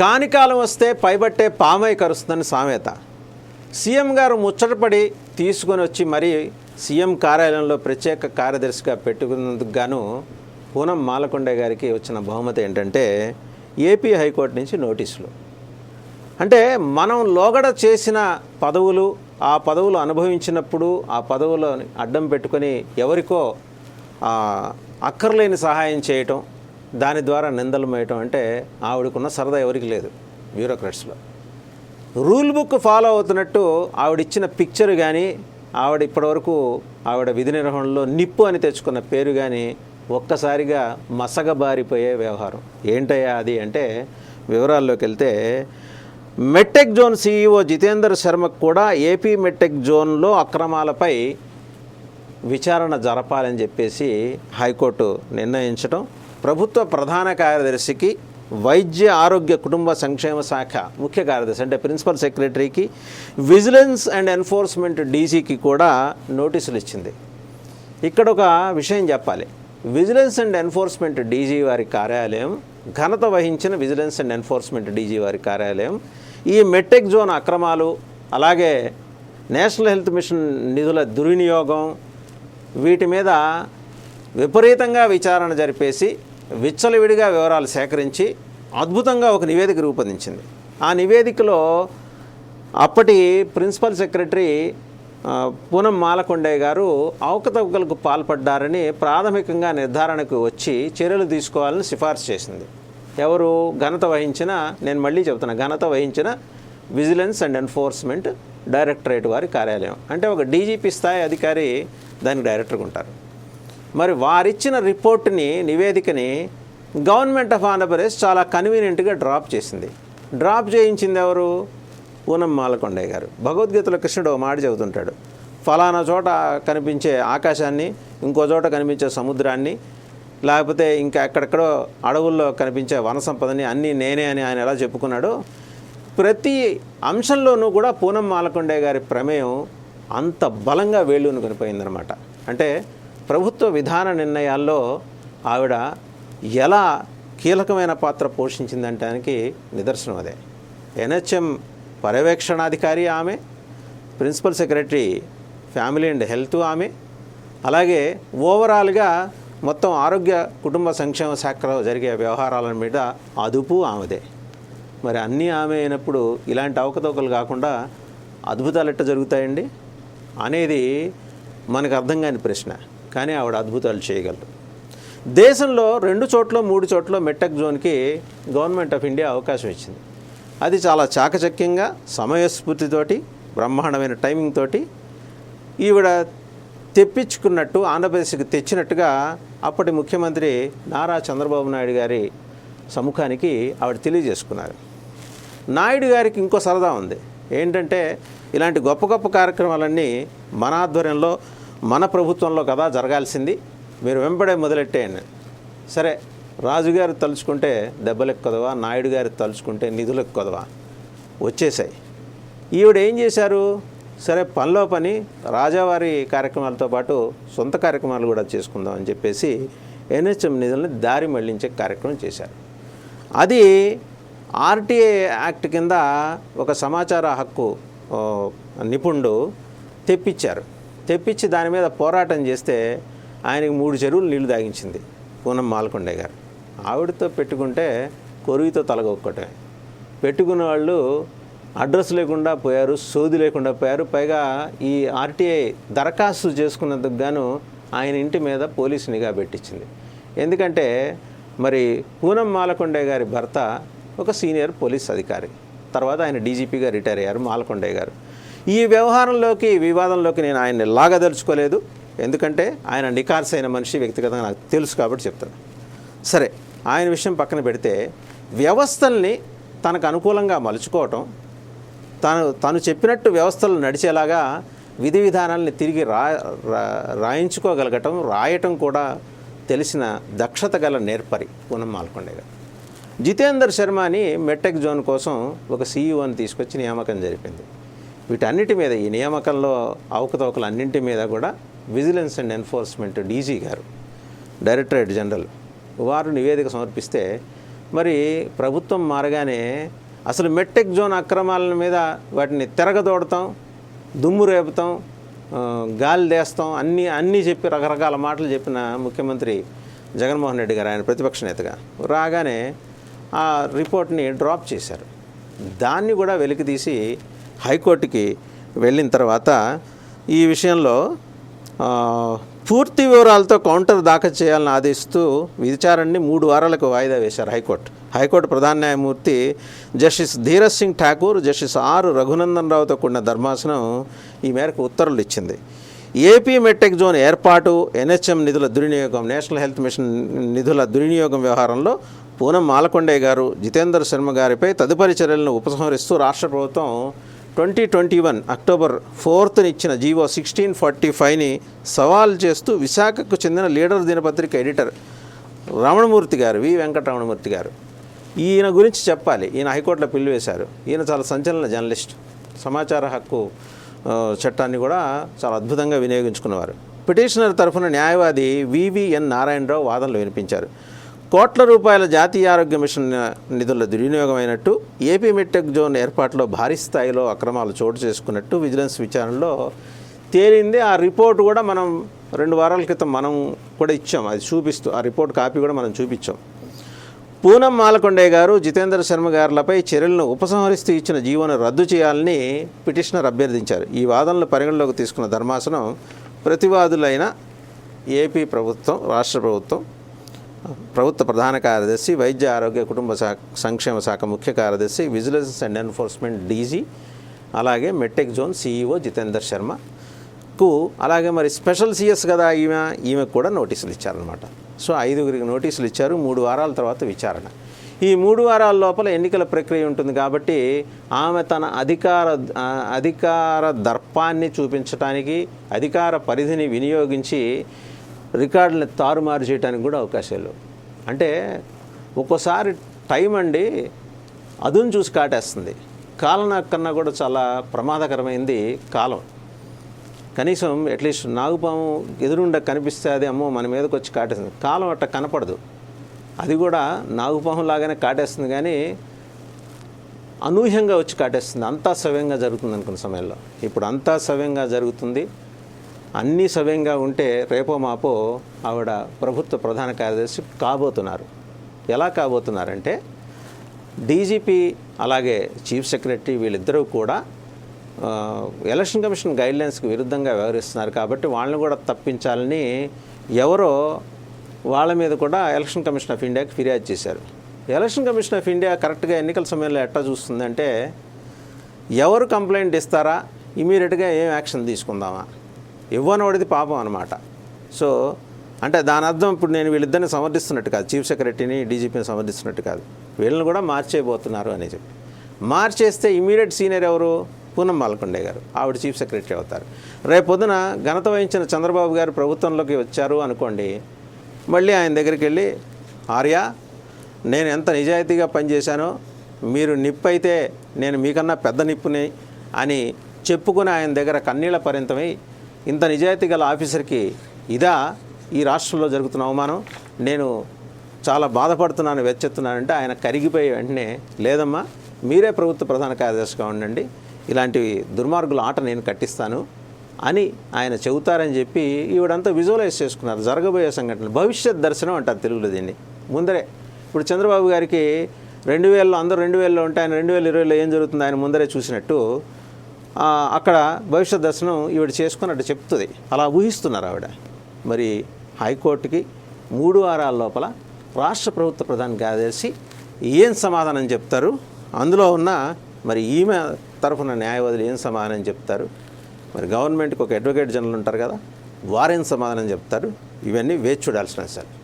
కానికాలం వస్తే పైబట్టే పామై కరుస్తుందని సామెత. సీఎం గారు ముచ్చటపడి తీసుకొని వచ్చి మరీ సీఎం కార్యాలయంలో ప్రత్యేక కార్యదర్శిగా పెట్టుకున్నందుకు గాను పూనం మాలకొండ గారికి వచ్చిన బహుమతి ఏంటంటే ఏపీ హైకోర్టు నుంచి నోటీసులు. అంటే మనం లోగడ చేసిన పదవులు ఆ పదవులు అనుభవించినప్పుడు ఆ పదవులను అడ్డం పెట్టుకొని ఎవరికో అక్కర్లేని సహాయం చేయటం దాని ద్వారా నిందలు మేయటం అంటే ఆవిడకున్న సరదా ఎవరికి లేదు బ్యూరోక్రాట్స్లో. రూల్ బుక్ ఫాలో అవుతున్నట్టు ఆవిడిచ్చిన పిక్చర్ కానీ ఆవిడ ఇప్పటివరకు ఆవిడ విధి నిర్వహణలో నిప్పు అని తెచ్చుకున్న పేరు కానీ ఒక్కసారిగా మసగబారిపోయే వ్యవహారం. ఏంటయ్యా అది అంటే వివరాల్లోకి వెళ్తే మెట్టెక్ జోన్ సీఈఓ జితేందర్ శర్మకు కూడా ఏపీ మెట్టెక్ జోన్లో అక్రమాలపై విచారణ జరపాలని చెప్పేసి హైకోర్టు నిర్ణయించడం ప్రభుత్వ ప్రధాన కార్యదర్శికి వైద్య ఆరోగ్య కుటుంబ సంక్షేమ శాఖ ముఖ్య కార్యదర్శి అంటే ప్రిన్సిపల్ సెక్రటరీకి విజిలెన్స్ అండ్ ఎన్ఫోర్స్మెంట్ డీజీకి కూడా నోటీసులు ఇచ్చింది. ఇక్కడ ఒక విషయం చెప్పాలి. విజిలెన్స్ అండ్ ఎన్ఫోర్స్మెంట్ డీజీ వారి కార్యాలయం ఘనత వహించిన విజిలెన్స్ అండ్ ఎన్ఫోర్స్మెంట్ డీజీ వారి కార్యాలయం ఈ మెట్టెక్ జోన్ అక్రమాలు అలాగే నేషనల్ హెల్త్ మిషన్ నిధుల దుర్వినియోగం వీటి మీద విపరీతంగా విచారణ జరిపేసి విచ్చలవిడిగా వివరాలు సేకరించి అద్భుతంగా ఒక నివేదిక రూపొందించింది. ఆ నివేదికలో అప్పటి ప్రిన్సిపల్ సెక్రటరీ పూనం మాలకొండయ్య గారు అవకతవకలకు పాల్పడ్డారని ప్రాథమికంగా నిర్ధారణకు వచ్చి చర్యలు తీసుకోవాలని సిఫార్సు చేసింది. ఎవరు ఘనత వహించిన నేను మళ్ళీ చెబుతున్నా ఘనత వహించిన విజిలెన్స్ అండ్ ఎన్ఫోర్స్మెంట్ డైరెక్టరేట్ వారి కార్యాలయం. అంటే ఒక డీజీపీ స్థాయి అధికారి దానికి డైరెక్టర్గా ఉంటారు. మరి వారిచ్చిన రిపోర్ట్ని నివేదికని గవర్నమెంట్ ఆఫ్ ఆంధ్రప్రదేశ్ చాలా కన్వీనియంట్గా డ్రాప్ చేసింది. డ్రాప్ చేయించింది ఎవరు? పూనం మాలకొండయ్య గారు. భగవద్గీతలో కృష్ణుడు ఒక మాట చెబుతుంటాడు. ఫలానా చోట కనిపించే ఆకాశాన్ని ఇంకో చోట కనిపించే సముద్రాన్ని లేకపోతే ఇంకా ఎక్కడెక్కడో అడవుల్లో కనిపించే వన సంపదని అన్నీ నేనే అని ఆయన ఎలా చెప్పుకున్నాడో ప్రతి అంశంలోనూ కూడా పూనం మాలకొండే గారి ప్రమేయం అంత బలంగా వేళ్ళూను కనిపోయిందనమాట అంటే ప్రభుత్వ విధాన నిర్ణయాల్లో ఆవిడ ఎలా కీలకమైన పాత్ర పోషించిందంటానికి నిదర్శనం అదే. ఎన్హెచ్ఎం పర్యవేక్షణాధికారి ఆమె principal secretary family and health ఆమె అలాగే ఓవరాల్గా మొత్తం ఆరోగ్య కుటుంబ సంక్షేమ శాఖలో జరిగే వ్యవహారాల మీద అదుపు ఆమెదే. మరి అన్నీ ఆమె అయినప్పుడు ఇలాంటి అవకతవకలు కాకుండా అద్భుతాలు ఎట్ట జరుగుతాయండి? అనేది మనకు అర్థం కాని ప్రశ్న. కానీ ఆవిడ అద్భుతాలు చేయగలరు దేశంలో రెండు చోట్ల మూడు చోట్ల మెట్టక్ జోన్కి గవర్నమెంట్ ఆఫ్ ఇండియా అవకాశం ఇచ్చింది. అది చాలా చాకచక్యంగా సమయస్ఫూర్తితోటి బ్రహ్మాండమైన టైమింగ్ తోటి ఈవిడ తెప్పించుకున్నట్టు ఆంధ్రప్రదేశ్కి తెచ్చినట్టుగా అప్పటి ముఖ్యమంత్రి నారా చంద్రబాబు నాయుడు గారి సముఖానికి ఆవిడ తెలియజేసుకున్నారు. నాయుడు గారికి ఇంకో సరదా ఉంది. ఏంటంటే ఇలాంటి గొప్ప గొప్ప కార్యక్రమాలన్నీ మన ఆధ్వర్యంలో మన ప్రభుత్వంలో కదా జరగాల్సింది మీరు వెంబడే మొదలెట్టేయండి. సరే రాజుగారు తలుచుకుంటే దెబ్బలకు కొదవా నాయుడు గారు తలుచుకుంటే నిధులకు కొదవా? వచ్చేసాయి ఈవిడ ఏం చేశారు? సరే పనిలో పని రాజావారి కార్యక్రమాలతో పాటు సొంత కార్యక్రమాలు కూడా చేసుకుందాం అని చెప్పేసి ఎన్హెచ్ఎం నిధులను దారి మళ్ళించే కార్యక్రమం చేశారు. అది ఆర్టీఏ యాక్ట్ కింద ఒక సమాచార హక్కు నిపుణుడు తెప్పించారు. తెప్పించి దాని మీద పోరాటం చేస్తే ఆయనకి మూడు చెరువులు నీళ్ళు తాగించింది పూనం మాలకొండే గారు. ఆవిడతో పెట్టుకుంటే కొరువుతో తలగొక్కటమే పెట్టుకున్న వాళ్ళు అడ్రస్ లేకుండా పోయారు సోది లేకుండా పోయారు. పైగా ఈ ఆర్టీఐ దరఖాస్తు చేసుకున్నందుకు గాను ఆయన ఇంటి మీద పోలీసు నిఘా పెట్టించింది. ఎందుకంటే మరి పూనం మాలకొండే గారి భర్త ఒక సీనియర్ పోలీస్ అధికారి. తర్వాత ఆయన డీజీపీగా రిటైర్ అయ్యారు మాలకొండే గారు. ఈ వ్యవహారంలోకి వివాదంలోకి నేను ఆయన్ని లాగదలుచుకోలేదు. ఎందుకంటే ఆయన నికార్సైన మనిషి వ్యక్తిగతంగా నాకు తెలుసు కాబట్టి చెప్తాను. సరే ఆయన విషయం పక్కన పెడితే వ్యవస్థల్ని తనకు అనుకూలంగా మలుచుకోవటం తను తను చెప్పినట్టు వ్యవస్థలు నడిచేలాగా విధి విధానాలని తిరిగి రా రా- రాయించుకోగలగటం రాయటం కూడా తెలిసిన దక్షత గల నేర్పరి పూనం మాల్కొండే గారు. జితేందర్ శర్మ అని మెట్టెక్ జోన్ కోసం ఒక సీఈఓని తీసుకొచ్చి నియామకం జరిపింది. వీటన్నిటి మీద ఈ నియామకంలో అవకతవకలు అన్నింటి మీద కూడా vigilance and enforcement DG garu directorate general వారు నివేదిక సమర్పిస్తే మరి ప్రభుత్వం మారగానే అసలు మెట్టెక్ జోన్ అక్రమాల మీద వాటిని తిరగదోడతాం దుమ్ము రేపుతాం గాలి దేస్తాం అన్నీ అన్నీ చెప్పి రకరకాల మాటలు చెప్పిన ముఖ్యమంత్రి జగన్మోహన్ రెడ్డి గారు ఆయన ప్రతిపక్ష నేతగా రాగానే ఆ రిపోర్ట్ని డ్రాప్ చేశారు. దాన్ని కూడా వెలికితీసి హైకోర్టుకి వెళ్ళిన తర్వాత ఈ విషయంలో పూర్తి వివరాలతో కౌంటర్ దాఖలు చేయాలని ఆదేశిస్తూ విచారణని మూడు వారాలకు వాయిదా వేశారు హైకోర్టు. హైకోర్టు ప్రధాన న్యాయమూర్తి justice Dheeraj Singh Thakur justice R Raghunandan రావుతో కూడిన ధర్మాసనం ఈ మేరకు ఉత్తర్వులు ఇచ్చింది. ఏపీ మెట్టెక్ జోన్ ఏర్పాటు ఎన్హెచ్ఎం నిధుల దుర్వినియోగం నేషనల్ హెల్త్ మిషన్ నిధుల దుర్వినియోగం వ్యవహారంలో పూనం మాలకొండయ్య గారు జితేందర్ శర్మ గారిపై తదుపరి చర్యలను ఉపసంహరిస్తూ రాష్ట్ర ప్రభుత్వం ట్వంటీ ట్వంటీ వన్ అక్టోబర్ ఫోర్త్ని ఇచ్చిన జీవో సిక్స్టీన్ ఫార్టీ ఫైవ్ని సవాల్ చేస్తూ విశాఖకు చెందిన లీడర్ దినపత్రిక ఎడిటర్ రమణమూర్తి గారు వి. వెంకటరమణమూర్తి గారు. ఈయన గురించి చెప్పాలి. ఈయన హైకోర్టులో పిల్లు వేశారు. ఈయన చాలా సంచలన జర్నలిస్ట్. సమాచార హక్కు చట్టాన్ని కూడా చాలా అద్భుతంగా వినియోగించుకున్నవారు. పిటిషనర్ తరఫున న్యాయవాది వివిఎన్ నారాయణరావు వాదనలు వినిపించారు. కోట్ల రూపాయల జాతీయ ఆరోగ్య మిషన్ నిధుల దుర్వినియోగమైనట్టు ఏపీ మెట్టెక్ జోన్ ఏర్పాటులో భారీ స్థాయిలో అక్రమాలు చోటు చేసుకున్నట్టు విజిలెన్స్ విచారణలో తేలింది. ఆ రిపోర్ట్ కూడా మనం రెండు వారాల క్రితం మనం కూడా ఇచ్చాం. అది చూపిస్తూ ఆ రిపోర్ట్ కాపీ కూడా మనం చూపించాం. పూనం మాలకొండే గారు జితేందర్ శర్మ గారులపై చర్యలను ఉపసంహరిస్తూ ఇచ్చిన జీవోను రద్దు చేయాలని పిటిషనర్ అభ్యర్థించారు. ఈ వాదనలు పరిగణలోకి తీసుకున్న ధర్మాసనం ప్రతివాదులైన ఏపీ ప్రభుత్వం రాష్ట్ర ప్రభుత్వం ప్రభుత్వ ప్రధాన కార్యదర్శి వైద్య ఆరోగ్య కుటుంబ శాఖ సంక్షేమ శాఖ ముఖ్య కార్యదర్శి విజిలెన్స్ అండ్ ఎన్ఫోర్స్మెంట్ డీజీ అలాగే మెట్టెక్ జోన్ సీఈఓ జితేందర్ శర్మకు అలాగే మరి స్పెషల్ సిఎస్ కదా ఈమె ఈమెకు కూడా నోటీసులు ఇచ్చారనమాట సో ఐదుగురికి నోటీసులు ఇచ్చారు మూడు వారాల తర్వాత విచారణ. ఈ మూడు వారాల లోపల ఎన్నికల ప్రక్రియ ఉంటుంది కాబట్టి ఆమె తన అధికార అధికార దర్పాన్ని చూపించడానికి అధికార పరిధిని వినియోగించి రికార్డులను తారుమారు చేయడానికి కూడా అవకాశాలు అంటే ఒక్కోసారి టైం అండి అదును చూసి కాటేస్తుంది. కాలం కన్నా కూడా చాలా ప్రమాదకరమైంది కాలం. కనీసం అట్లీస్ట్ నాగుపాము ఎదురుండ కనిపిస్తే అది అమ్మో మన మీదకి వచ్చి కాటేస్తుంది కాలం అట్ట కనపడదు. అది కూడా నాగుపాము లాగానే కాటేస్తుంది కానీ అనూహ్యంగా వచ్చి కాటేస్తుంది. అంతా సవ్యంగా జరుగుతుంది అనుకున్న సమయంలో. ఇప్పుడు అంతా సవ్యంగా జరుగుతుంది. అన్నీ సవ్యంగా ఉంటే రేపో మాపో ఆవిడ ప్రభుత్వ ప్రధాన కార్యదర్శి కాబోతున్నారు. ఎలా కాబోతున్నారంటే డీజీపీ అలాగే చీఫ్ సెక్రటరీ వీళ్ళిద్దరూ కూడా ఎలక్షన్ కమిషన్ గైడ్లైన్స్కి విరుద్ధంగా వ్యవహరిస్తున్నారు. కాబట్టి వాళ్ళని కూడా తప్పించాలని ఎవరో వాళ్ళ మీద కూడా ఎలక్షన్ కమిషన్ ఆఫ్ ఇండియాకి ఫిర్యాదు చేశారు. ఎలక్షన్ కమిషన్ ఆఫ్ ఇండియా కరెక్ట్గా ఎన్నికల సమయంలో ఎట్లా చూస్తుందంటే ఎవరు కంప్లైంట్ ఇస్తారా? ఇమీడియట్గా ఏం యాక్షన్ తీసుకుందామా? ఇవ్వనోడిది పాపం అనమాట సో అంటే దాని అర్థం ఇప్పుడు నేను వీళ్ళిద్దరిని సమర్థిస్తున్నట్టు కాదు. చీఫ్ సెక్రటరీని డీజీపీని సమర్థిస్తున్నట్టు కాదు. వీళ్ళని కూడా మార్చేయబోతున్నారు అని చెప్పి. మార్చేస్తే ఇమీడియట్ సీనియర్ ఎవరు? పూనం మాల్కొండే గారు. ఆవిడ చీఫ్ సెక్రటరీ అవుతారు. రేపు పొద్దున ఘనత వహించిన చంద్రబాబు గారు ప్రభుత్వంలోకి వచ్చారు అనుకోండి మళ్ళీ ఆయన దగ్గరికి వెళ్ళి ఆర్య నేను ఎంత నిజాయితీగా పనిచేశానో మీరు నిప్పు అయితే నేను మీకన్నా పెద్ద నిప్పుని అని చెప్పుకుని ఆయన దగ్గర కన్నీళ్ళ పరింతమై ఇంత నిజాయితీ గల ఆఫీసర్కి ఇదా ఈ రాష్ట్రంలో జరుగుతున్న అవమానం? నేను చాలా బాధపడుతున్నాను వెచ్చెత్తున్నానంటే ఆయన కరిగిపోయి వెంటనే లేదమ్మా మీరే ప్రభుత్వ ప్రధాన కార్యదర్శిగా ఉండండి ఇలాంటి దుర్మార్గుల ఆట నేను కట్టిస్తాను అని ఆయన చెబుతారని చెప్పి ఈవిడంతా విజువలైజ్ చేసుకున్నారు. జరగబోయే సంఘటనలు భవిష్యత్ దర్శనం అంటారు తెలుగులో దీన్ని. ముందరే ఇప్పుడు చంద్రబాబు గారికి రెండు వేలలో అందరూ రెండు వేలలో ఉంటే ఆయన రెండు వేల ఇరవైలో ఏం జరుగుతుంది? ఆయన ముందరే చూసినట్టు అక్కడ భవిష్యత్ దర్శనం ఈవిడ చేసుకున్నట్టు చెప్తుంది. అలా ఊహిస్తున్నారు ఆవిడ. మరి హైకోర్టుకి మూడు వారాల లోపల రాష్ట్ర ప్రభుత్వ ప్రధాని కార్యదర్శి ఏం సమాధానం చెప్తారు? అందులో ఉన్న మరి ఈమె తరఫున న్యాయవాదులు ఏం సమాధానం చెప్తారు? మరి గవర్నమెంట్కి ఒక అడ్వకేట్ జనరల్ ఉంటారు కదా వారేం సమాధానం చెప్తారు? ఇవన్నీ వేచి చూడాల్సిన సార్